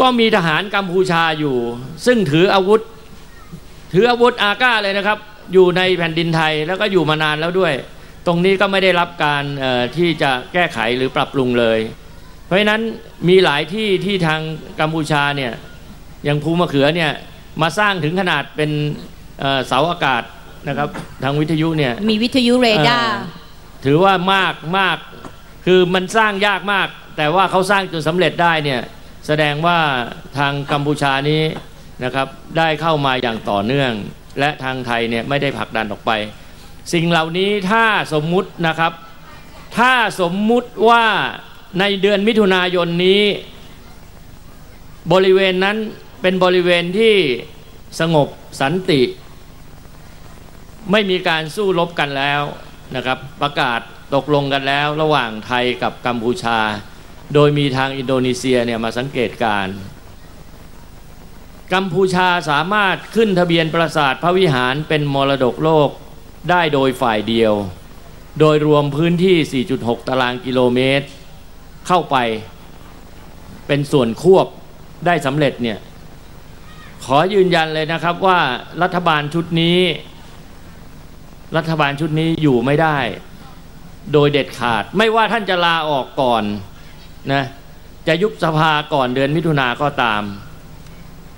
ก็มีทหารกัมพูชาอยู่ ซึ่งถืออาวุธ ถืออาวุธอาก้าเลยนะครับ อยู่ในแผ่นดินไทยแล้วก็อยู่มานานแล้วด้วย ตรงนี้ก็ไม่ได้รับการที่จะแก้ไขหรือปรับปรุงเลย เพราะฉะนั้นมีหลายที่ที่ทางกัมพูชาเนี่ยอย่างภูมะเขือเนี่ยมาสร้างถึงขนาดเป็นเสาอากาศนะครับทางวิทยุเนี่ยมีวิทยุเรดาร์ถือว่ามากมากคือมันสร้างยากมาก แต่ว่าเขาสร้างจนสำเร็จได้เนี่ย แสดงว่าทางกัมพูชานี้นะครับได้เข้ามาอย่างต่อเนื่อง และทางไทยเนี่ยไม่ได้ผลักดันออกไป สิ่งเหล่านี้ถ้าสมมุตินะครับ ถ้าสมมุติว่าในเดือนมิถุนายนนี้ บริเวณนั้นเป็นบริเวณที่สงบสันติ ไม่มีการสู้รบกันแล้วนะครับ ประกาศตกลงกันแล้วระหว่างไทยกับกัมพูชา โดยมีทางอินโดนีเซียเนี่ยมาสังเกตการ กัมพูชาสามารถขึ้นทะเบียนปราสาทพระวิหารเป็นมรดกโลกได้โดยฝ่ายเดียว โดยรวมพื้นที่ 4.6 ตารางกิโลเมตร เข้าไปเป็นส่วนควบได้สำเร็จเนี่ยขอยืนยันเลยนะครับว่ารัฐบาลชุดนี้ รัฐบาลชุดนี้อยู่ไม่ได้ โดยเด็ดขาดไม่ว่าท่านจะลาออกก่อน นะจะยุบสภาก่อนเดือนมิถุนาก็ตาม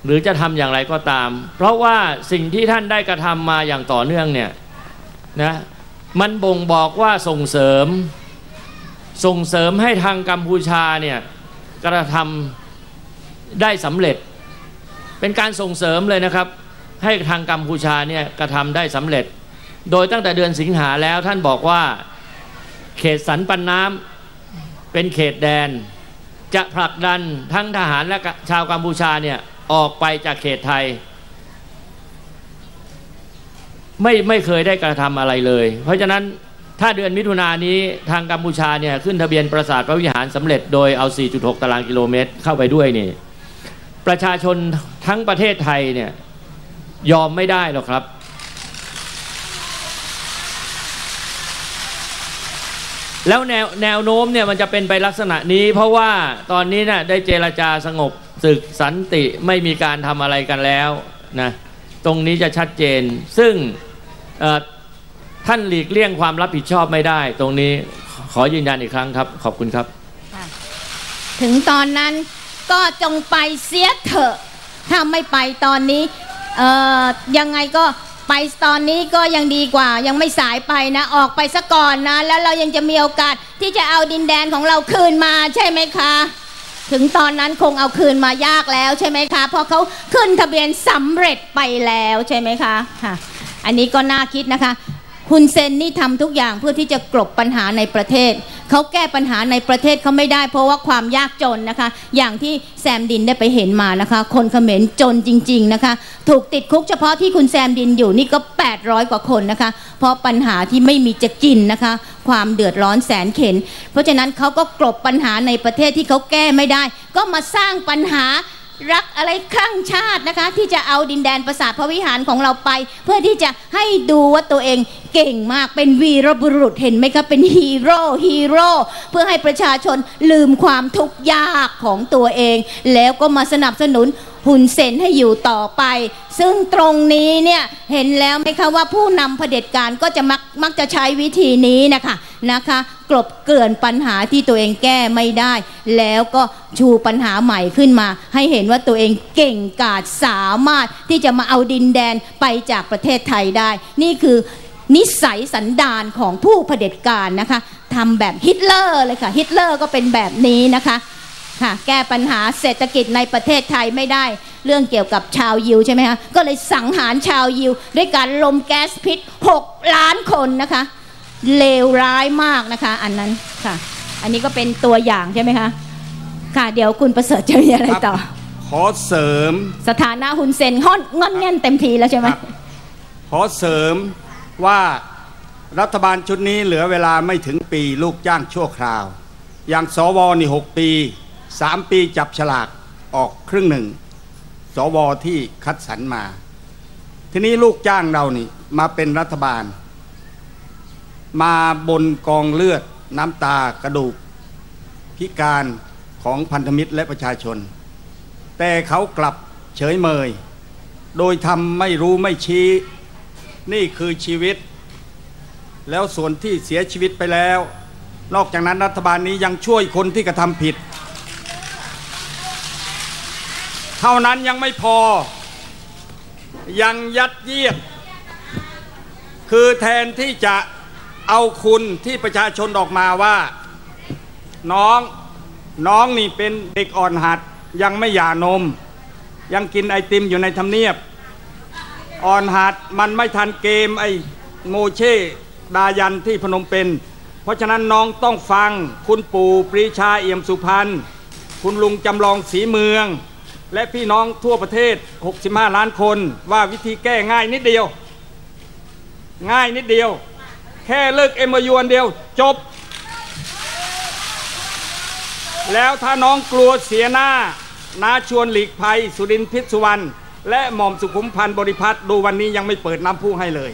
หรือจะทำอย่างไรก็ตาม เพราะว่าสิ่งที่ท่านได้กระทำมาอย่างต่อเนื่องเนี่ยนะมันบ่งบอกว่าส่งเสริมส่งเสริมให้ทางกัมพูชาเนี่ยกระทำได้สำเร็จ เป็นการส่งเสริมเลยนะครับ ให้ทางกัมพูชาเนี่ยกระทำได้สำเร็จ โดยตั้งแต่เดือนสิงหาแล้วท่านบอกว่า เขตสันปันน้ำ เป็นเขตแดน จะผลักดันทั้งทหารและชาวกัมพูชาเนี่ยออกไปจากเขตไทย ไม่ไม่เคยได้กระทำอะไรเลย เพราะฉะนั้นถ้าเดือนมิถุนายนนี้ทางกัมพูชาเนี่ยขึ้นทะเบียนปราสาทพระวิหารสำเร็จโดยเอา 4.6 ตารางกิโลเมตรเข้าไปด้วยนี่ประชาชนทั้งประเทศไทยเนี่ยยอมไม่ได้หรอกครับ แล้วแนวแนวโน้มเนี่ยมันจะเป็นไปลักษณะนี้ เพราะว่าตอนนี้นะ่ะได้เจรจาสงบศึกสันติไม่มีการทำอะไรกันแล้วนะตรงนี้จะชัดเจน ซึ่งท่านหลีกเลี่ยงความรับผิดชอบไม่ได้ ตรงนี้ขอยืนยันอีกครั้งครับ ขอบคุณครับ ถึงตอนนั้นก็จงไปเสียเถอะ ถ้าไม่ไปตอนนี้ยังไงก็ ไปตอนนี้ก็ยังดีกว่ายังไม่สายไปนะออกไปซะก่อนนะ แล้วเรายังจะมีโอกาสที่จะเอาดินแดนของเราคืนมาใช่ไหมคะ ถึงตอนนั้นคงเอาคืนมายากแล้วใช่ไหมคะ เพราะเขาขึ้นทะเบียนสำเร็จไปแล้วใช่ไหมคะค่ะ อันนี้ก็น่าคิดนะคะคุณเซนนี่ทำทุกอย่างเพื่อที่จะกลบปัญหาในประเทศ เขาแก้ปัญหาในประเทศเขาไม่ได้ เพราะว่าความยากจนนะคะ อย่างที่แซมดินได้ไปเห็นมานะคะ คนเขมรจนจริง ๆนะคะ ถูกติดคุกเฉพาะที่คุณแซมดินอยู่นี่ก็ 800 กว่าคนนะคะ เพราะปัญหาที่ไม่มีจะกินนะคะ ความเดือดร้อนแสนเข็น เพราะฉะนั้นเขาก็กลบปัญหาในประเทศที่เขาแก้ไม่ได้ ก็มาสร้างปัญหา รักอะไรคลั่งชาตินะคะ ที่จะเอาดินแดนประสาทพระวิหารของเราไป เพื่อที่จะให้ดูว่าตัวเองเก่งมากเป็นวีรบุรุษเห็นไหมคะเป็นฮีโร่ฮีโร่เพื่อให้ประชาชนลืมความทุกข์ยากของตัวเอง แล้วก็มาสนับสนุน หุ่นเซนให้อยู่ต่อไป ซึ่งตรงนี้เนี่ยเห็นแล้วไหมคะว่าผู้นำเผด็จการก็จะมักมักจะใช้วิธีนี้นะคะนะคะกลบเกลื่อนปัญหาที่ตัวเองแก้ไม่ได้ แล้วก็ชูปัญหาใหม่ขึ้นมา ให้เห็นว่าตัวเองเก่งกาจสามารถที่จะมาเอาดินแดนไปจากประเทศไทยได้ นี่คือนิสัยสันดานของผู้เผด็จการนะคะทำแบบฮิตเลอร์เลยค่ะฮิตเลอร์ก็เป็นแบบนี้นะคะ ค่ะแก้ปัญหาเศรษฐกิจในประเทศไทยไม่ได้ เรื่องเกี่ยวกับชาวยิวใช่ไหมคะก็เลยสังหารชาวยิว ด้วยการลมแก๊สพิษ 6 ล้านคนนะคะเลวร้ายมากนะคะ อันนั้นค่ะ อันนี้ก็เป็นตัวอย่างใช่ไหมคะค่ะเดี๋ยวคุณประเสริฐจะมีอะไรต่อ ขอเสริม สถานะหุนเซนห้อนงอนเง่นเต็มทีแล้วใช่ไหมขอเสริมว่ารัฐบาลชุดนี้เหลือเวลาไม่ถึงปีลูกจ้างชั่วคราว อย่างสวนี่หกปี สามปีจับฉลากออกครึ่งหนึ่ง สวที่คัดสรรมา ทีนี้ลูกจ้างเรานี่มาเป็นรัฐบาล มาบนกองเลือดน้ำตากระดูก พิการของพันธมิตรและประชาชน แต่เขากลับเฉยเมย โดยทำไม่รู้ไม่ชี้ นี่คือชีวิต แล้วส่วนที่เสียชีวิตไปแล้ว นอกจากนั้นรัฐบาลนี้ยังช่วยคนที่กระทำผิด เท่านั้นยังไม่พอ ยังยัดเยียด คือแทนที่จะเอาคุณที่ประชาชนออกมาว่า น้องน้องนี่เป็นเด็กอ่อนหัด ยังไม่หย่านม ยังกินไอติมอยู่ในทำเนียบ อ่อนหัดมันไม่ทันเกมไอโมเช่ดายันที่พนมเป็นเพราะฉะนั้นน้องต้องฟังคุณปู่ปรีชาเอี่ยมสุพรรณคุณลุงจำลองสีเมือง และพี่น้องทั่วประเทศ 65 ล้านคนว่าวิธีแก้ง่ายนิดเดียว ง่ายนิดเดียว แค่เลิกเอ็มยวนเดียวจบ แล้วถ้าน้องกลัวเสียหน้านาชวนหลีกภัย สุรินทร์พิษสุวรรณและหม่อมสุขุมพันธ์บริพัตรดูวันนี้ยังไม่เปิดน้ำพุให้เลย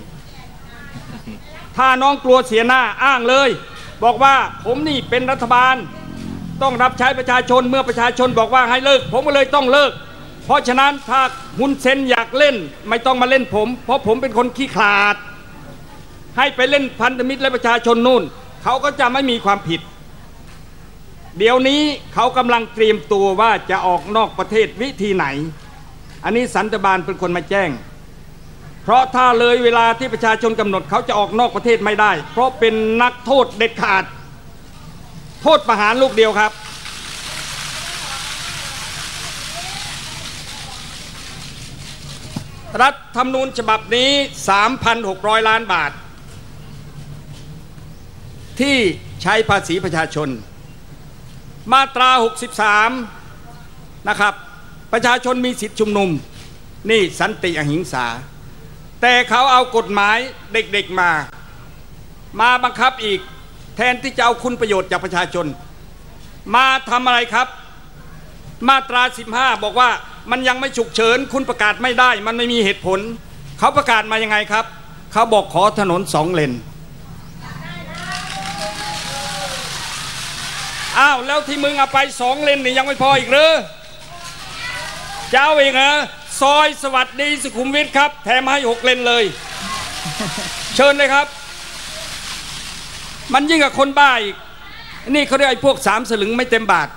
ถ้าน้องกลัวเสียหน้าอ้างเลย บอกว่าผมนี่เป็นรัฐบาล ต้องรับใช้ประชาชนเมื่อประชาชนบอกว่าให้เลิก ผมก็เลยต้องเลิก เพราะฉะนั้นถ้าฮุนเซนอยากเล่นไม่ต้องมาเล่นผม เพราะผมเป็นคนขี้ขลาด ให้ไปเล่นพันธมิตรและประชาชนนู่น เขาก็จะไม่มีความผิด เดี๋ยวนี้เขากำลังเตรียมตัวว่าจะออกนอกประเทศวิธีไหน อันนี้สันตบาลเป็นคนมาแจ้งเพราะถ้าเลยเวลาที่ประชาชนกำหนดเขาจะออกนอกประเทศไม่ได้ เพราะเป็นนักโทษเด็ดขาด โทษประหารลูกเดียวครับ รัฐธรรมนูญฉบับนี้ 3,600 ล้านบาท ที่ใช้ภาษีประชาชน มาตรา 63 นะครับ ประชาชนมีสิทธิชุมนุม นี่สันติอหิงสา แต่เขาเอากฎหมายเด็กๆมา มาบังคับอีก แทนที่จะเอาคุณประโยชน์จากประชาชน มาทำอะไรครับ มาตรา 15 บอกว่ามันยังไม่ฉุกเฉิน คุณประกาศไม่ได้ มันไม่มีเหตุผล เขาประกาศมายังไงครับ เขาบอกขอถนนสองเลนอ้าวแล้วที่มึงเอาไปสองเลนนี่ยังไม่พออีกหรือเจ้าเอีกเหรอซอยสวัสดีสุขุมวิทครับ แถมให้หกเลนเลย เชิญเลยครับ มันยิ่งกับคนบ้าอีก นี่เขาเรียกไอ้พวกสามสลึงไม่เต็มบาท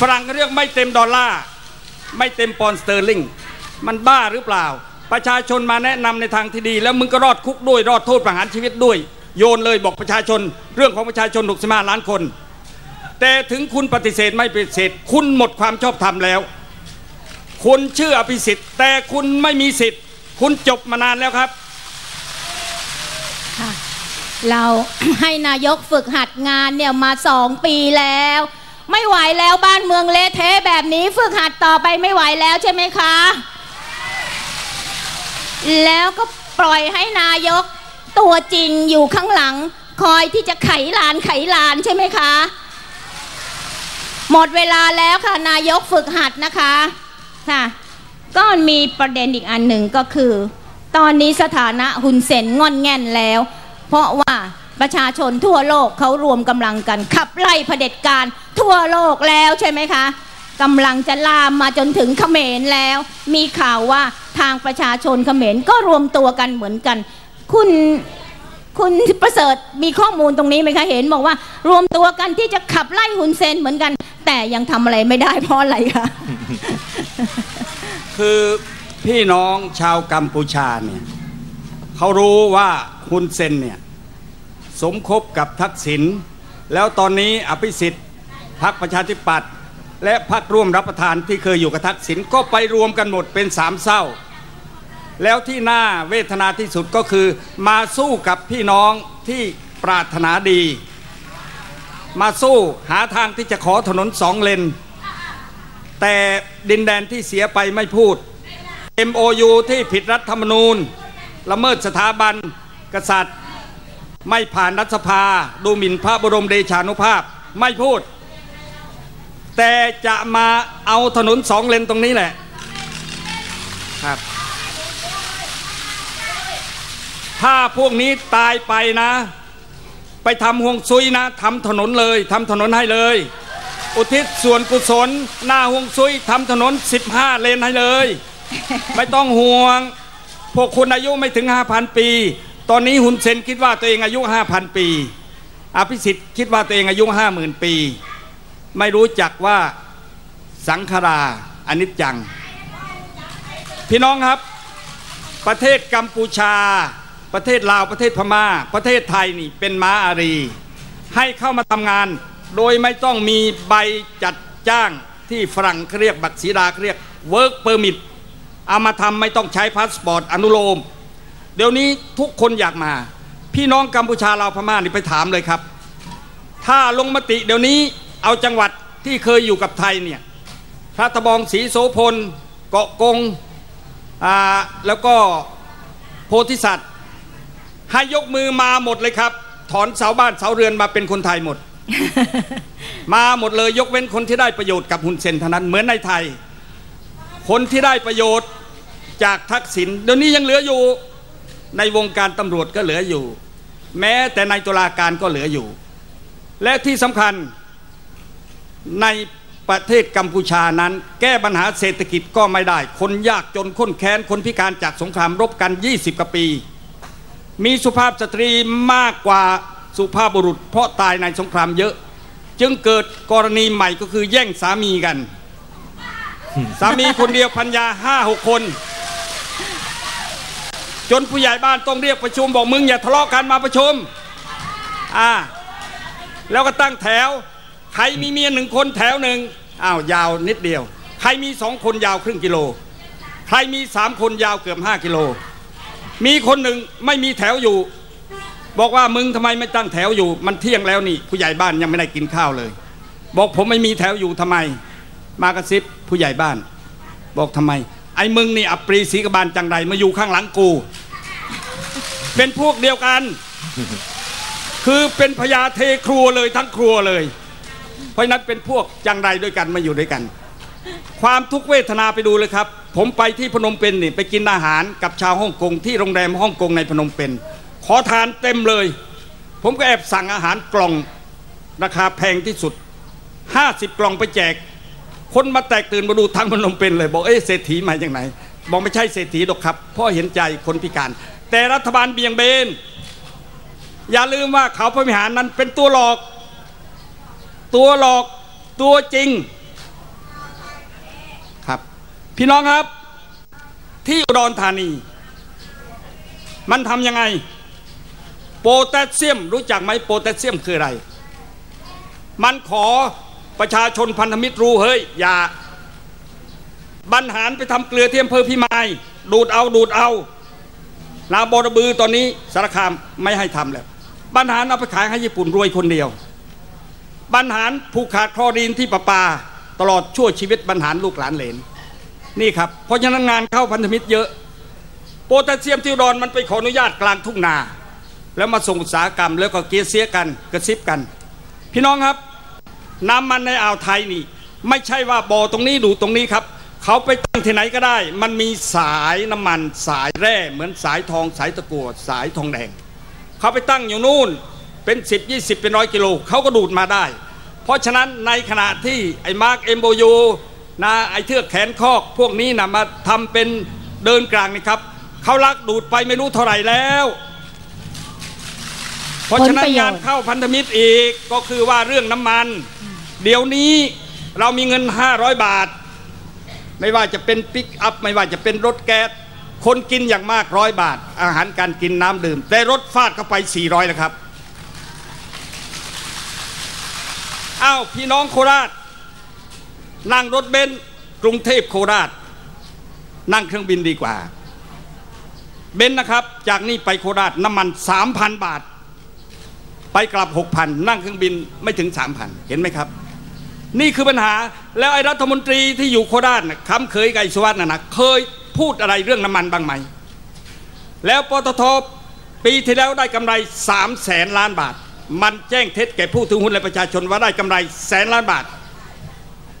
ฝรั่งเรียกไม่เต็มดอลลาร์ ไม่เต็มปอนด์สเตอร์ลิง มันบ้าหรือเปล่า ประชาชนมาแนะนำในทางที่ดี แล้วมึงก็รอดคุกด้วย รอดโทษประหารชีวิตด้วย โยนเลยบอกประชาชน เรื่องของประชาชน65ล้านคน แต่ถึงคุณปฏิเสธไม่ปฏิเสธ คุณหมดความชอบธรรมแล้วคุณชื่ออภิสิทธิ์แต่คุณไม่มีสิทธิ์ คุณจบมานานแล้วครับ เราให้นายกฝึกหัดงานเนี่ยมาสองปีแล้ว ไม่ไหวแล้วบ้านเมืองเละเทะแบบนี้ฝึกหัดต่อไปไม่ไหวแล้วใช่ไหมคะ แล้วก็ปล่อยให้นายกตัวจริงอยู่ข้างหลัง คอยที่จะไขลานไขลานใช่ไหมคะ หมดเวลาแล้วค่ะนายกฝึกหัดนะคะค่ะก็มีประเด็นอีกอันหนึ่งก็คือ ตอนนี้สถานะหุนเซนงอนแง่นแล้ว เพราะว่าประชาชนทั่วโลกเขารวมกำลังกัน ขับไล่เผด็จการทั่วโลกแล้วใช่ไหมคะกำลังจะลามมาจนถึงเขมรแล้ว มีข่าวว่าทางประชาชนเขมรก็รวมตัวกันเหมือนกัน คุณคุณประเสริฐมีข้อมูลตรงนี้ไหมคะเห็นบอกว่า รวมตัวกันที่จะขับไล่หุนเซนเหมือนกัน แต่ยังทำอะไรไม่ได้เพราะอะไรคะคือพี่น้องชาวกัมพูชาเนี่ยเขารู้ว่าฮุนเซนเนี่ย สมคบกับทักษิณแล้วตอนนี้อภิสิทธิ์พรรคประชาธิปัตย์และพรรคร่วมรับประทานที่เคยอยู่กับทักษิณก็ไปรวมกันหมดเป็นสามเศร้า แล้วที่น่าเวทนาที่สุดก็คือ มาสู้กับพี่น้องที่ปรารถนาดี มาสู้หาทางที่จะขอถนนสองเลน แต่ดินแดนที่เสียไปไม่พูด MOU ที่ผิดรัฐธรรมนูญ ละเมิดสถาบันกษัตริย์ ไม่ผ่านรัฐสภาดูหมิ่นพระบรมเดชานุภาพไม่พูด แต่จะมาเอาถนนสองเลนตรงนี้แหละครับ ถ้าพวกนี้ตายไปนะ ไปทำห่วงซุยนะทำถนนเลยทำถนนให้เลย อุทิศส่วนกุศล หน้าห่วงซุยทำถนน 15 เลนให้เลย ไม่ต้องห่วง พวกคุณอายุไม่ถึง 5,000 ปี ตอนนี้หุนเซนคิดว่าตัวเองอายุ5,000ปี อภิสิทธิ์คิดว่าตัวเองอายุ50,000ปี ไม่รู้จักว่าสังขาราอนิจจัง พี่น้องครับ ประเทศกัมพูชา ประเทศลาวประเทศพม่า ประเทศไทยนี่เป็นม้าอารี ให้เข้ามาทำงาน โดยไม่ต้องมีใบจัดจ้างที่ฝรั่งเรียกบัตรสีดาเรียก work permit เอามาทำไม่ต้องใช้พาสปอร์ตอนุโลม เดี๋ยวนี้ทุกคนอยากมา พี่น้องกัมพูชาลาวพม่านี่ไปถามเลยครับ ถ้าลงมติเดี๋ยวนี้เอาจังหวัดที่เคยอยู่กับไทยเนี่ยพระตะบองศรีโสพล เกาะกงอ่าแล้วก็โพธิสัตว์ให้ยกมือมาหมดเลยครับ ถอนเสาบ้านเสาเรือนมาเป็นคนไทยหมด มาหมดเลยยกเว้นคนที่ได้ประโยชน์กับหุนเซนเท่านั้นเหมือนในไทย คนที่ได้ประโยชน์จากทักษิณเดี๋ยวนี้ยังเหลืออยู่ ในวงการตำรวจก็เหลืออยู่ แม้แต่ในตุลาการก็เหลืออยู่ และที่สำคัญในประเทศกัมพูชานั้น แก้ปัญหาเศรษฐกิจก็ไม่ได้ คนยากจนคนแค้นคนพิการจากสงครามรบกัน 20กว่าปี มีสุภาพสตรีมากกว่าสุภาพบุรุษ เพราะตายในสงครามเยอะ จึงเกิดกรณีใหม่ก็คือแย่งสามีกัน สามีคนเดียวพันยาห้าหกคน จนผู้ใหญ่บ้านต้องเรียกประชุมบอกมึงอย่าทะเลาะกันมาประชุมอ่าแล้วก็ตั้งแถว ใครมีเมียหนึ่งคนแถวหนึ่งอ้าวยาวนิดเดียว ใครมีสองคนยาวครึ่งกิโล ใครมีสามคนยาวเกือบห้ากิโล มีคนหนึ่งไม่มีแถวอยู่ บอกว่ามึงทำไมไม่ตั้งแถวอยู่ มันเที่ยงแล้วนี่ ผู้ใหญ่บ้านยังไม่ได้กินข้าวเลย บอกผมไม่มีแถวอยู่ทำไม มากระซิบผู้ใหญ่บ้าน บอกทำไม อ้มึงนี่อัปรีศรีกบาลจังไรมาอยู่ข้างหลังกู เป็นพวกเดียวกัน คือเป็นพญาเทครัวเลยทั้งครัวเลย เพราะนั้นเป็นพวกจังไรด้วยกันมาอยู่ด้วยกัน ความทุกขเวทนาไปดูเลยครับ ผมไปที่พนมเปญนี่ไปกินอาหารกับชาวฮ่องกงที่โรงแรมฮ่องกงในพนมเปญขอทานเต็มเลย ผมก็แอบสั่งอาหารกล่องราคาแพงที่สุด 50 กล่องไปแจก คนมาแตกตื่นมาดูทั้งพนมเปญเลย บอกเอ้เศรษฐีมาอย่างไหนบอกไม่ใช่เศรษฐีหรอกครับเพราะเห็นใจคนพิการ แต่รัฐบาลเบี่ยงเบน อย่าลืมว่าเขาพระวิหารนั้นเป็นตัวหลอก ตัวหลอกตัวจริงครับ พี่น้องครับ ที่อุดรธานี มันทำยังไง โพแทสเซียมรู้จักไหมโพแทสเซียมคืออะไร มันขอ ประชาชนพันธมิตรรู้เฮ้ยอย่าบรรหารไปทำเกลือเทียมเพอพี่ไม้ดูดเอาดูดเอานาบอระบือตอนนี้สารคามไม่ให้ทำแล้วบรรหารเอาไปขายให้ญี่ปุ่นรวยคนเดียวบรรหารผูกขาดคลอรีนที่ประปา ตลอดชั่วชีวิตบรรหารลูกหลานเหลนนี่ครับเพราะฉะนั้นงานเข้าพันธมิตรเยอะ โพแทสเซียมที่อุดรมันไปขออนุญาตกลางทุ่งนา แล้วมาส่งอุตสาหกรรมแล้วก็เกียเสียกันกระซิบกัน พี่น้องครับ น้ำมันในอ่าวไทยนี่ ไม่ใช่ว่าบ่อตรงนี้ดูตรงนี้ครับเขาไปตั้งที่ไหนก็ได้ มันมีสายน้ำมันสายแร่เหมือนสายทองสายตะกั่วสายทองแดงเขาไปตั้งอยู่นู่นเป็น 10 20 เป็นร้อยกิโลเขาก็ดูดมาได้ เพราะฉะนั้นในขณะที่ไอ้มาร์กเอมโบยูนะไอ้เทือกแขนคอก พวกนี้นะมาทำเป็นเดินกลางนี่ครับเขาลักดูดไปไม่รู้เท่าไหร่แล้ว เพราะฉะนั้นผลประโยชน์งานเข้าพันธมิตรอีกก็คือว่าเรื่องน้ำมัน เดี๋ยวนี้เรามีเงิน 500 บาท ไม่ว่าจะเป็นปิกอัพ ไม่ว่าจะเป็นรถแก๊สคนกินอย่างมากร้อยบาท อาหารการกินน้ำดื่ม แต่รถฟาดเข้าไป 400แล้วครับอ้าวพี่น้องโคราช นั่งรถเบนซ์กรุงเทพโคราช นั่งเครื่องบินดีกว่า เบนซ์นะครับ จากนี่ไปโคราชน้ำมัน 3,000 บาท ไปกลับ 6,000 นั่งเครื่องบินไม่ถึง 3,000 เห็นไหมครับ นี่คือปัญหาแล้วไอ้รัฐมนตรีที่อยู่โคราชน่ะคำเคยกับอ้สุวัสด์น่ะนะเคยพูดอะไรเรื่องน้ำมันบ้างไหม แล้วปตทปีที่แล้วได้กำไร3แสนล้านบาท มันแจ้งเท็จแก่ผู้ถือหุ้นและประชาชนว่าได้กำไรแสนล้านบาท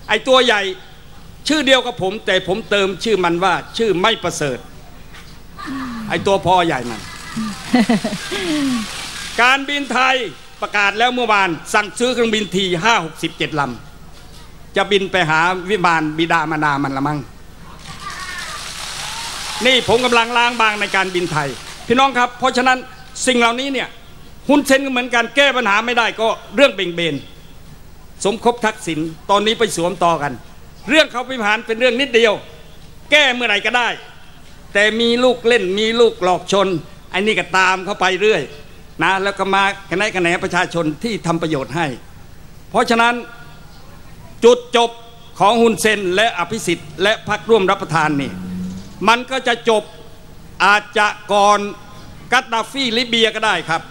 ไอ้ตัวใหญ่ชื่อเดียวกับผม แต่ผมเติมชื่อมันว่าชื่อไม่ประเสริฐ ไอ้ตัวพอใหญ่มัน การบินไทยประกาศแล้วเมื่อวานสั่งซื้อเครื่องบินที5 6 7ลำ จะบินไปหาวิมานบิดามารดามันละมั้งนี่ผมกำลังล้างบางในการบินไทย พี่น้องครับ เพราะฉะนั้นสิ่งเหล่านี้เนี่ยหุ้นเซนก็เหมือนกันแก้ปัญหาไม่ได้ก็เรื่องเบ่งเบน สมคบทักษิณตอนนี้ไปสวมต่อกัน เรื่องเขาพิพานเป็นเรื่องนิดเดียว แก้เมื่อไหร่ก็ได้ แต่มีลูกเล่นมีลูกหลอกชนไอ้นี่ก็ตามเข้าไปเรื่อยนะแล้วก็มาคะแนนคะแนนประชาชนที่ทำประโยชน์ให้ เพราะฉะนั้น จุดจบของฮุนเซนและอภิสิทธิ์และพรรคร่วมรับประทานนี่มันก็จะจบอาจจะก่อนกัตดาฟีลิเบียก็ได้ครับ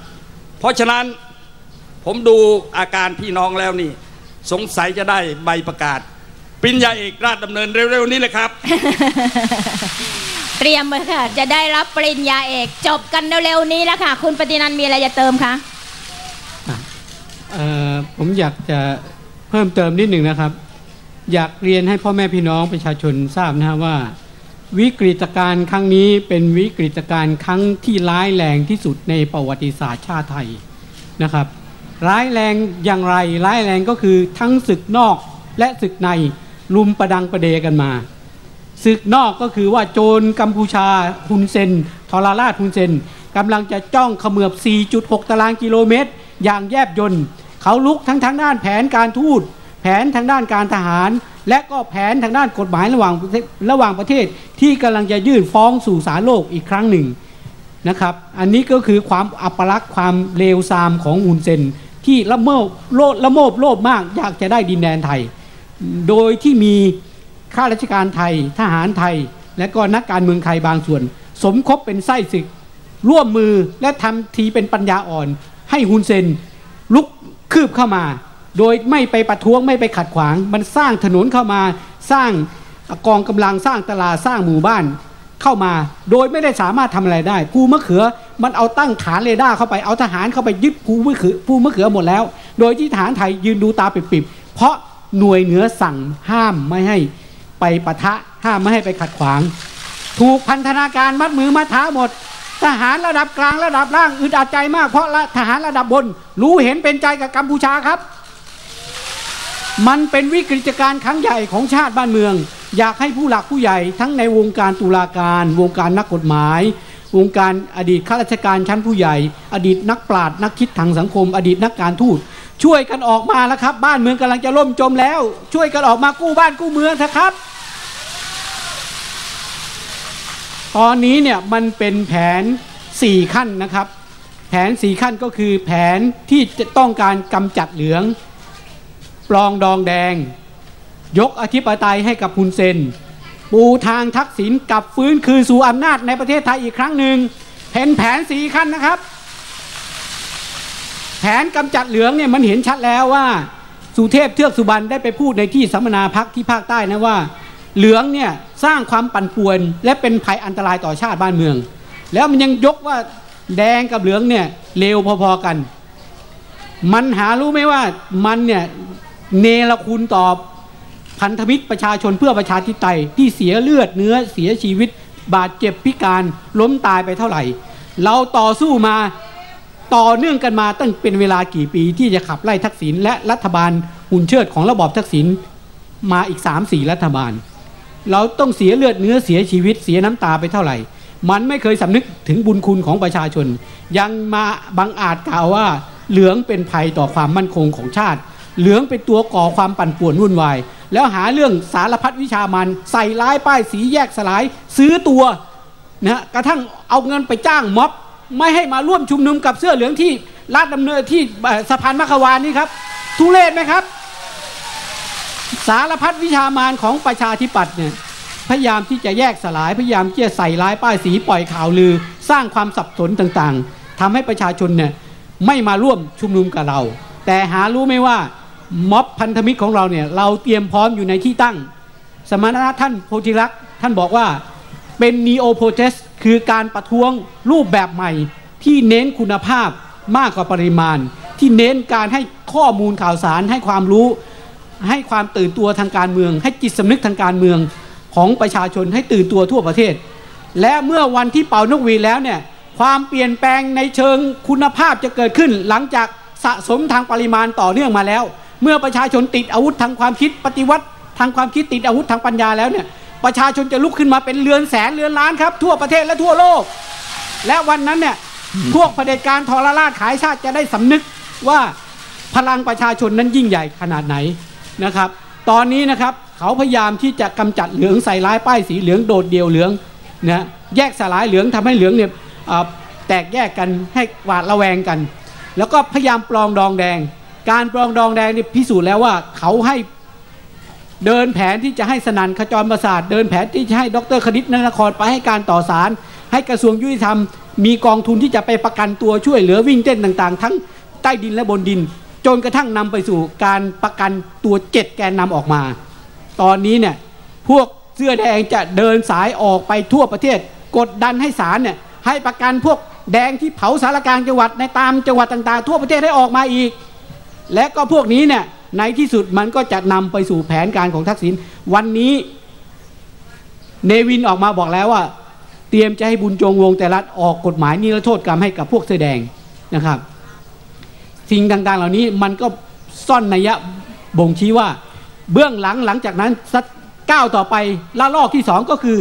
เพราะฉะนั้นผมดูอาการพี่น้องแล้วนี่ สงสัยจะได้ใบประกาศปริญญาเอกราชดำเนินเร็วๆนี้เลยครับ เตรียมเลยค่ะ จะได้รับปริญญาเอกจบกันเร็วๆนี้แล้วค่ะ คุณปฏินันท์มีอะไรจะเติมคะเอ่อผมอยากจะ เพิ่มเติมนิดหนึ่งนะครับ อยากเรียนให้พ่อแม่พี่น้องประชาชนทราบนะฮะว่า วิกฤตการณ์ครั้งนี้เป็นวิกฤตการณ์ครั้งที่ร้ายแรงที่สุดในประวัติศาสตร์ชาติไทยนะครับ ร้ายแรงอย่างไรร้ายแรงก็คือทั้งศึกนอกและศึกในลุมประดังประเดกันมาศึกนอกก็คือว่าโจรกัมพูชาฮุนเซนทรราชฮุนเซนกำลังจะจ้องเขมือบ 4.6 ตารางกิโลเมตร อย่างแยบยนต์ เขาลุกทั้งทางด้านแผนการทูต แผนทางด้านการทหาร และก็แผนทางด้านกฎหมายระหว่างประเทศระหว่างประเทศที่กำลังจะยื่นฟ้องสู่ศาลโลกอีกครั้งหนึ่งนะครับ อันนี้ก็คือความอัปลักษณ์ความเลวทรามของฮุนเซนที่ละเมบโลดละโมบโลภมากอยากจะได้ดินแดนไทย โดยที่มีข้าราชการไทยทหารไทย และก็นักการเมืองไทยบางส่วน สมคบเป็นไส้ศึก ร่วมมือและทำทีเป็นปัญญาอ่อน ให้ฮุนเซนลุก คืบเข้ามา โดยไม่ไปประท้วงไม่ไปขัดขวาง มันสร้างถนนเข้ามา สร้างกองกำลังสร้างตลาดสร้างหมู่บ้านเข้ามา โดยไม่ได้สามารถทำอะไรได้ภูมะเขือมันเอาตั้งฐานเรดาร์เข้าไปเอาทหารเข้าไปยึดภูมะเขือภูมะเขือหมดแล้ว โดยที่ทหารไทยยืนดูตาปิบๆเพราะหน่วยเหนือสั่งห้ามไม่ให้ไปปะทะห้ามไม่ให้ไปขัดขวาง ถูกพันธนาการมัดมือมัดเท้าหมด ทหารระดับกลางระดับล่างอึดอัดใจมากเพราะทหารระดับบน รู้เห็นเป็นใจกับกัมพูชาครับ มันเป็นวิกฤตการณ์ครั้งใหญ่ของชาติบ้านเมือง อยากให้ผู้หลักผู้ใหญ่ทั้งในวงการตุลาการ วงการนักกฎหมาย วงการอดีตข้าราชการชั้นผู้ใหญ่ อดีตนักปราชญ์นักคิดทางสังคม อดีตนักการทูตช่วยกันออกมาแล้วครับ บ้านเมืองกำลังจะล่มจมแล้ว ช่วยกันออกมากู้บ้านกู้เมืองเถอะครับ ตอนนี้เนี่ยมันเป็นแผน 4 ขั้นนะครับ แผน 4 ขั้นก็คือแผนที่จะต้องการกำจัดเหลือง ปลองดองแดง ยกอธิปไตยให้กับฮุนเซน ปูทางทักษิณกลับฟื้นคืนสู่อำนาจในประเทศไทยอีกครั้งหนึ่งเป็นแผนสีขั้นนะครับ แผนกำจัดเหลืองเนี่ยมันเห็นชัดแล้วว่า สุเทพเทือกสุบรรณได้ไปพูดในที่สัมมนาพักที่ภาคใต้นะว่า เหลืองเนี่ยสร้างความปั่นป่วน และเป็นภัยอันตรายต่อชาติบ้านเมือง แล้วมันยังยกว่าแดงกับเหลืองเนี่ยเลวพอๆกัน มันหารู้ไหมว่ามันเนี่ยเนรคุณต่อพันธมิตรประชาชนเพื่อประชาธิปไตยที่เสียเลือดเนื้อเสียชีวิต บาดเจ็บพิการล้มตายไปเท่าไหร่ เราต่อสู้มาต่อเนื่องกันมาตั้งเป็นเวลากี่ปีที่จะขับไล่ทักษิณและรัฐบาลหุ่นเชิดของระบอบทักษิณมาอีก 3-4 รัฐบาล เราต้องเสียเลือดเนื้อเสียชีวิตเสียน้ำตาไปเท่าไหร่ มันไม่เคยสำนึกถึงบุญคุณของประชาชน ยังมาบังอาจกล่าวว่าเหลืองเป็นภัยต่อความมั่นคงของชาติ เหลืองเป็นตัวก่อความปั่นป่วนวุ่นวาย แล้วหาเรื่องสารพัดวิชามัน ใส่ร้ายป้ายสีแยกสลาย ซื้อตัวนะฮะกระทั่งเอาเงินไปจ้างม็อบไม่ให้มาร่วมชุมนุมกับเสื้อเหลืองที่ลาดดำเนินที่สะพานมัขวานนี่ครับ ทุเรศไหมครับ สารพัดวิชามานของประชาธิปัตย์เนี่ยพยายามที่จะแยกสลายพยายามที่จะใส่ร้ายป้ายสีปล่อยข่าวลือ สร้างความสับสนต่างๆทำให้ประชาชนเนี่ยไม่มาร่วมชุมนุมกับเรา แต่หารู้ไหมว่าม็อบพันธมิตรของเราเนี่ยเราเตรียมพร้อมอยู่ในที่ตั้ง สมณะท่านโพธิรักษ์ท่านบอกว่าเป็นนีโอโพเทสคือการประท้วงรูปแบบใหม่ที่เน้นคุณภาพมากกว่าปริมาณ ที่เน้นการให้ข้อมูลข่าวสารให้ความรู้ ให้ความตื่นตัวทางการเมือง ให้จิตสำนึกทางการเมืองของประชาชนให้ตื่นตัวทั่วประเทศ และเมื่อวันที่เป่านกหวีแล้วเนี่ยความเปลี่ยนแปลงในเชิงคุณภาพจะเกิดขึ้นหลังจากสะสมทางปริมาณต่อเนื่องมาแล้ว เมื่อประชาชนติดอาวุธทางความคิดปฏิวัติ ทางความคิดติดอาวุธทางปัญญาแล้วเนี่ยประชาชนจะลุกขึ้นมาเป็นเรือนแสนเรือนล้านครับ ทั่วประเทศและทั่วโลก และวันนั้นเนี่ยพวกเผด็จการทรราชขายชาติจะได้สำนึกว่าพลังประชาชนนั้นยิ่งใหญ่ขนาดไหน นะครับ ตอนนี้นะครับเขาพยายามที่จะกำจัดเหลืองใส่ร้ายป้ายสีเหลืองโดดเดี่ยวเหลืองนะแยกสลายเหลืองทำให้เหลืองเนี่ยแตกแยกกันให้หวาดระแวงกัน แล้วก็พยายามปลองดองแดง การปลองดองแดงนี่พิสูจน์แล้วว่าเขาให้เดินแผนที่จะให้สนันขจรประสาท เดินแผนที่จะให้ดรคณิตนนครไปให้การต่อสาร ให้กระทรวงยุติธรรม มีกองทุนที่จะไปประกันตัวช่วยเหลือวิ่งเต้นต่างๆ ทั้งใต้ดินและบนดิน จนกระทั่งนำไปสู่การประกันตัวเจ็ดแกนนำออกมา ตอนนี้เนี่ยพวกเสื้อแดงจะเดินสายออกไปทั่วประเทศ กดดันให้ศาลเนี่ยให้ประกันพวกแดงที่เผาสารกลางจังหวัดในตามจังหวัดต่างๆ ทั่วประเทศให้ออกมาอีก และก็พวกนี้เนี่ยในที่สุดมันก็จะนำไปสู่แผนการของทักษิณวันนี้เนวินออกมาบอกแล้วว่า เตรียมจะให้บุญจงวงแต่รัฐออกกฎหมายนิรโทษกรรมให้กับพวกเสื้อแดงนะครับ สิ่งต่างๆ เหล่านี้มันก็ซ่อนนัยยะบ่งชี้ว่า เบื้องหลังหลังจากนั้นสักก้าวต่อไปละลอกที่สองก็คือ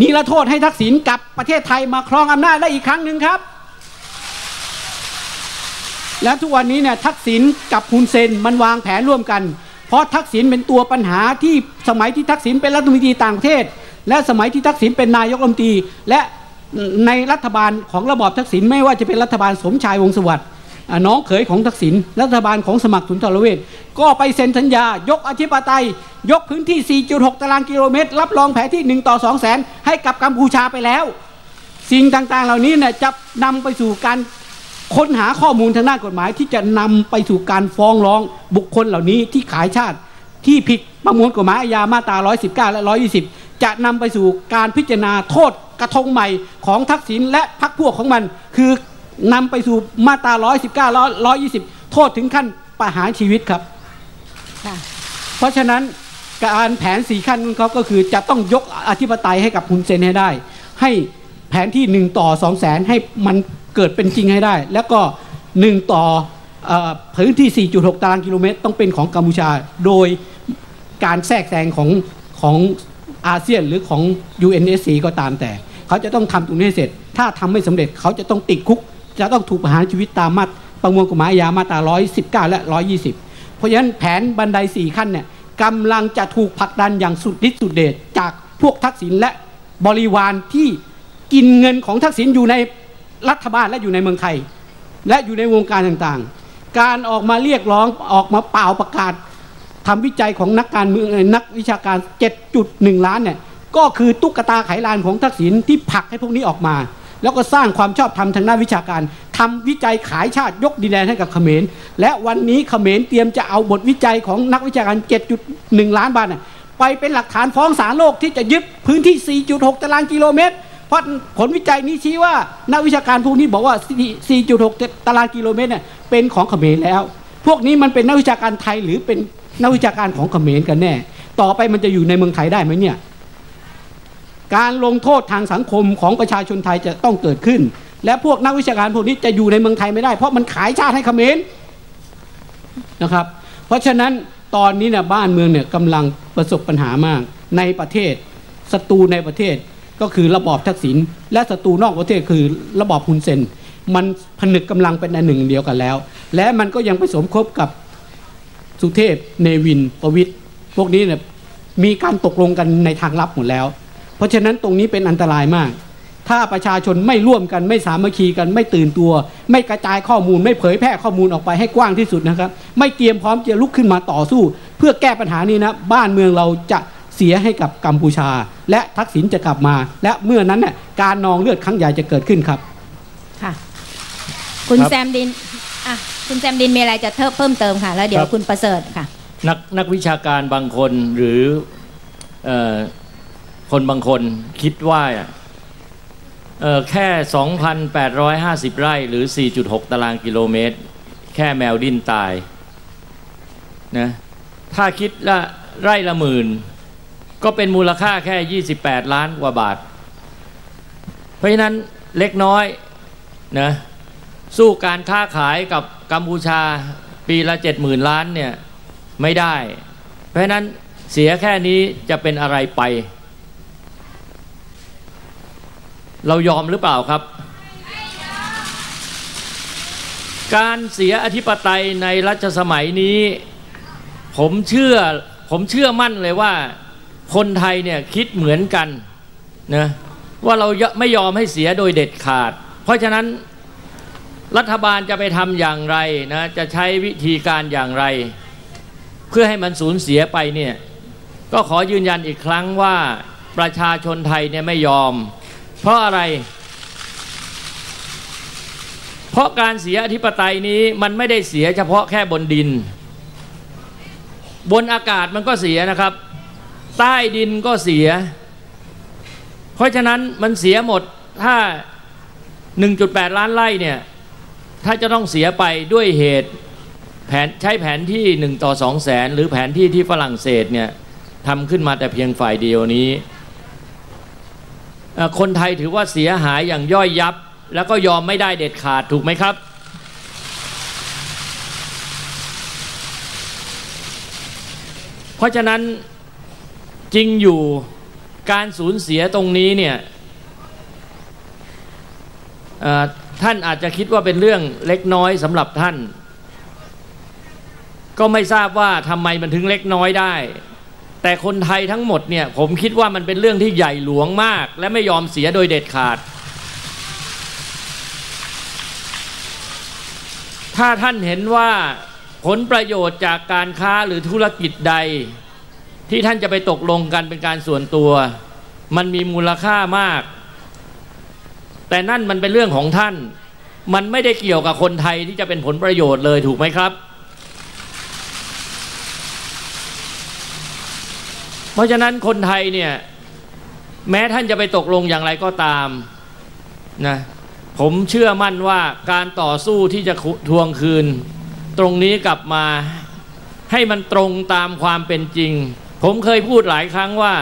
นิรโทษให้ทักษิณกลับประเทศไทยมาครองอำนาจได้อีกครั้งหนึ่งครับ และทุกวันนี้เนี่ยทักษิณกับฮุนเซนมันวางแผนร่วมกัน เพราะทักษิณเป็นตัวปัญหาที่สมัยที่ทักษิณเป็นรัฐมนตรีต่างประเทศ และสมัยที่ทักษิณเป็นนายกรัฐมนตรีและในรัฐบาลของระบอบทักษิณไม่ว่าจะเป็นรัฐบาลสมชายวงสวัสดิ์ น้องเขยของทักษิณรัฐบาลของสมัครสุนทรเวชก็ไปเซ็นสัญญายกอธิปไตย ยกพื้นที่ 4.6 ตารางกิโลเมตร รับรองแผนที่ 1 ต่อ 2 แสน ให้กับกัมพูชาไปแล้ว สิ่งต่างๆ เหล่านี้เนี่ยจะนำไปสู่การค้นหาข้อมูลทางด้านกฎหมาย ที่จะนำไปสู่การฟ้องร้องบุคคลเหล่านี้ที่ขายชาติที่ผิดประมวลกฎหมายอาญามาตรา 119 และ 120 จะนำไปสู่การพิจารณาโทษกระทงใหม่ของทักษิณและพรรคพวกของมัน คือ นำไปสู่มาตรา119และ120 โทษถึงขั้นประหารชีวิตครับค่ะเพราะฉะนั้นการแผนสี่ขั้นของเขาก็คือจะต้องยกอธิปไตยให้กับฮุนเซนให้ได้ ให้แผนที่ 1 ต่อ 2 0 0แสนให้มันเกิดเป็นจริงให้ได้ แล้วก็ 1ต่อเอ่อพื้นที่ 4.6 ตารางกิโลเมตร ต้องเป็นของกัมพูชา โดยการแทรกแซงของของอาเซียนหรือของ UNSC ก็ตามแต่ เขาจะต้องทำตรงนี้ให้เสร็จ ถ้าทำไม่สำเร็จเขาจะต้องติดคุก จะต้องถูกประหารชีวิตตามมาตราประมวลกฎหมายอาญามาตรา 119 และ 120 เพราะฉะนั้นแผนบันไดสี่ขั้นเนี่ยกำลังจะถูกผลักดันอย่างสุดฤทธิ์สุดเดชจากพวกทักษิณและบริวารที่กินเงินของทักษิณอยู่ในรัฐบาลและอยู่ในเมืองไทย และอยู่ในวงการต่างๆ การออกมาเรียกร้องออกมาเป่าประกาศทำวิจัยของนักการเมืองนักวิชาการ 7.1 ล้านเนี่ยก็คือตุ๊กตาไขลานของทักษิณที่ผลักให้พวกนี้ออกมา แล้วก็สร้างความชอบธรรมทางด้านวิชาการทำวิจัยขายชาติยกดินแดนให้กับเขมร และวันนี้เขมรเตรียมจะเอาบทวิจัยของนักวิชาการ 7.1 ล้านบาทไปเป็นหลักฐานฟ้องศาลโลกที่จะยึดพื้นที่ 4.6 ตารางกิโลเมตร เพราะผลวิจัยนี้ชี้ว่านักวิชาการพวกนี้บอกว่า 4.6 ตารางกิโลเมตรเนี่ยเป็นของเขมรแล้ว พวกนี้มันเป็นนักวิชาการไทยหรือเป็นนักวิชาการของเขมรกันแน่ ต่อไปมันจะอยู่ในเมืองไทยได้ไหมเนี่ย การลงโทษทางสังคมของประชาชนไทยจะต้องเกิดขึ้น และพวกนักวิชาการพวกนี้จะอยู่ในเมืองไทยไม่ได้ เพราะมันขายชาติให้เขมรนะครับ เพราะฉะนั้นตอนนี้เนี่ยบ้านเมืองเนี่ยกำลังประสบปัญหามากในประเทศศัตรูในประเทศก็คือระบอบทักษิณและศัตรูนอกประเทศคือระบอบฮุนเซนมันผนึกกำลังเป็นอันหนึ่งเดียวกันแล้ว และมันก็ยังไปสมคบกับสุเทพเนวินประวิทย์พวกนี้เนี่ยมีการตกลงกันในทางลับหมดแล้ว เพราะฉะนั้นตรงนี้เป็นอันตรายมาก ถ้าประชาชนไม่ร่วมกันไม่สามัคคีกันไม่ตื่นตัว ไม่กระจายข้อมูลไม่เผยแพร่ข้อมูลออกไปให้กว้างที่สุดนะครับ ไม่เตรียมพร้อมจะลุกขึ้นมาต่อสู้ เพื่อแก้ปัญหานี้นะบ้านเมืองเราจะเสียให้กับกัมพูชา และทักษิณจะกลับมา และเมื่อนั้นเนี่ยการนองเลือดครั้งใหญ่จะเกิดขึ้นครับค่ะ คุณครับแซมดินอะคุณแซมดินมีอะไรจะเพิ่มเติมค่ะ แล้วเดี๋ยควรับคุณประเสริฐค่ะ นักนักวิชาการบางคนหรือเออ คนบางคนคิดว่าเออแค่ 2,850 ไร่หรือ 4.6 ตารางกิโลเมตร แค่แมวดิ้นตายนะถ้าคิดละไร่ละหมื่น ก็เป็นมูลค่าแค่ 28 ล้านกว่าบาท เพราะฉะนั้นเล็กน้อยนะสู้การค้าขายกับกัมพูชาปีละ 70,000 ล้านเนี่ยไม่ได้ เพราะฉะนั้นเสียแค่นี้จะเป็นอะไรไป เรายอมหรือเปล่าครับ การเสียอธิปไตยในรัชสมัยนี้ ผมเชื่อผมเชื่อมั่นเลยว่า คนไทยเนี่ยคิดเหมือนกันนะว่าเราไม่ยอมให้เสียโดยเด็ดขาด เพราะฉะนั้นรัฐบาลจะไปทำอย่างไรนะจะใช้วิธีการอย่างไร เพื่อให้มันสูญเสียไปเนี่ยก็ขอยืนยันอีกครั้งว่าประชาชนไทยเนี่ยไม่ยอม เพราะอะไร เพราะการเสียอธิปไตยนี้มันไม่ได้เสียเฉพาะแค่บนดิน บนอากาศมันก็เสียนะครับ ใต้ดินก็เสีย เพราะฉะนั้นมันเสียหมดถ้า 1.8 ล้านไร่เนี่ยถ้าจะต้องเสียไปด้วยเหตุแผนใช้แผนที่ 1 ต่อ 2 แสน หรือแผนที่ที่ฝรั่งเศสเนี่ยทำขึ้นมาแต่เพียงฝ่ายเดียวนี้ คนไทยถือว่าเสียหายอย่างย่อยยับ แล้วก็ยอมไม่ได้เด็ดขาดถูกไหมครับ เพราะฉะนั้นจริงอยู่การสูญเสียตรงนี้เนี่ยท่านอาจจะคิดว่าเป็นเรื่องเล็กน้อยสำหรับท่าน ก็ไม่ทราบว่าทำไมมันถึงเล็กน้อยได้ แต่คนไทยทั้งหมดเนี่ยผมคิดว่ามันเป็นเรื่องที่ใหญ่หลวงมาก และไม่ยอมเสียโดยเด็ดขาด ถ้าท่านเห็นว่าผลประโยชน์จากการค้าหรือธุรกิจใด ที่ท่านจะไปตกลงกันเป็นการส่วนตัว มันมีมูลค่ามาก แต่นั่นมันเป็นเรื่องของท่าน มันไม่ได้เกี่ยวกับคนไทยที่จะเป็นผลประโยชน์เลยถูกไหมครับ เพราะฉะนั้นคนไทยเนี่ยแม้ท่านจะไปตกลงอย่างไรก็ตามนะผมเชื่อมั่นว่าการต่อสู้ที่จะทวงคืน ตรงนี้กลับมาให้มันตรงตามความเป็นจริง ผมเคยพูดหลายครั้งว่า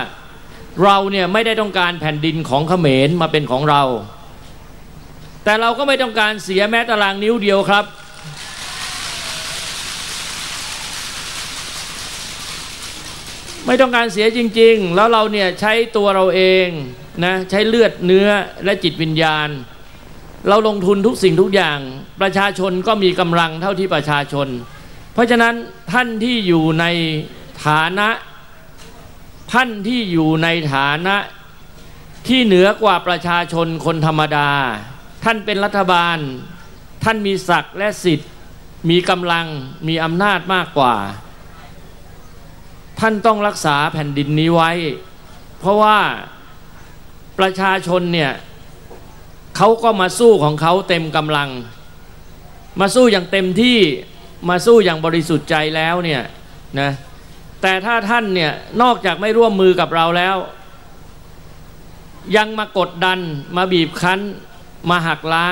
เราเนี่ยไม่ได้ต้องการแผ่นดินของเขมรมาเป็นของเรา แต่เราก็ไม่ต้องการเสียแม้ตารางนิ้วเดียวครับ ไม่ต้องการเสียจริง ๆ แล้วเราเนี่ยใช้ตัวเราเองนะใช้เลือดเนื้อและจิตวิญญาณ เราลงทุนทุกสิ่งทุกอย่าง ประชาชนก็มีกำลังเท่าที่ประชาชน เพราะฉะนั้นท่านที่อยู่ในฐานะ ท่านที่อยู่ในฐานะที่เหนือกว่าประชาชนคนธรรมดา ท่านเป็นรัฐบาล ท่านมีศักดิ์และสิทธิ์ มีกำลังมีอำนาจมากกว่า ท่านต้องรักษาแผ่นดินนี้ไว้ เพราะว่าประชาชนเนี่ยเขาก็มาสู้ของเขาเต็มกำลัง มาสู้อย่างเต็มที่มาสู้อย่างบริสุทธิ์ใจแล้วเนี่ยนะแต่ถ้าท่านเนี่ยนอกจากไม่ร่วมมือกับเราแล้ว ยังมากดดันมาบีบคั้น มาหักล้าง